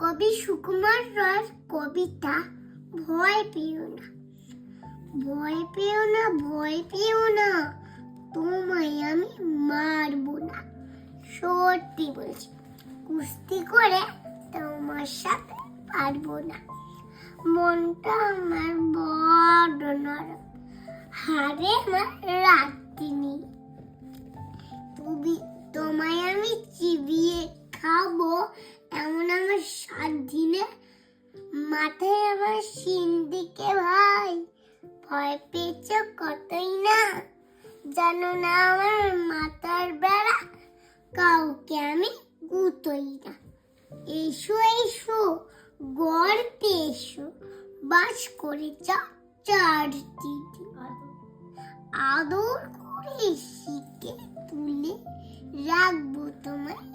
কবি সুকুমার রায়ের কবিতা ভয় পেও না। ভয় পেও না, ভয় পেও না, তোমায় আমি মারবো না। সত্যি বলছি, কুস্তি করে তোমার সাথে পারব না। মনটা আমার বড় নরম, হারে আমার রাত্রি নেই। তুমি, তোমায় আমি চিবিয়ে খাব সাত দিনে মাথায় আমার সিন্দিকে ভাই। ভয় পেয়েছ কতই না? জানো না আমার মাথার বেড়া? কাউকে আমি গুতোই না। এসো এসো গড়তে এসো। বাস করে যা চার দিদি আদর করে শিখে তুলে রাখব তোমায়।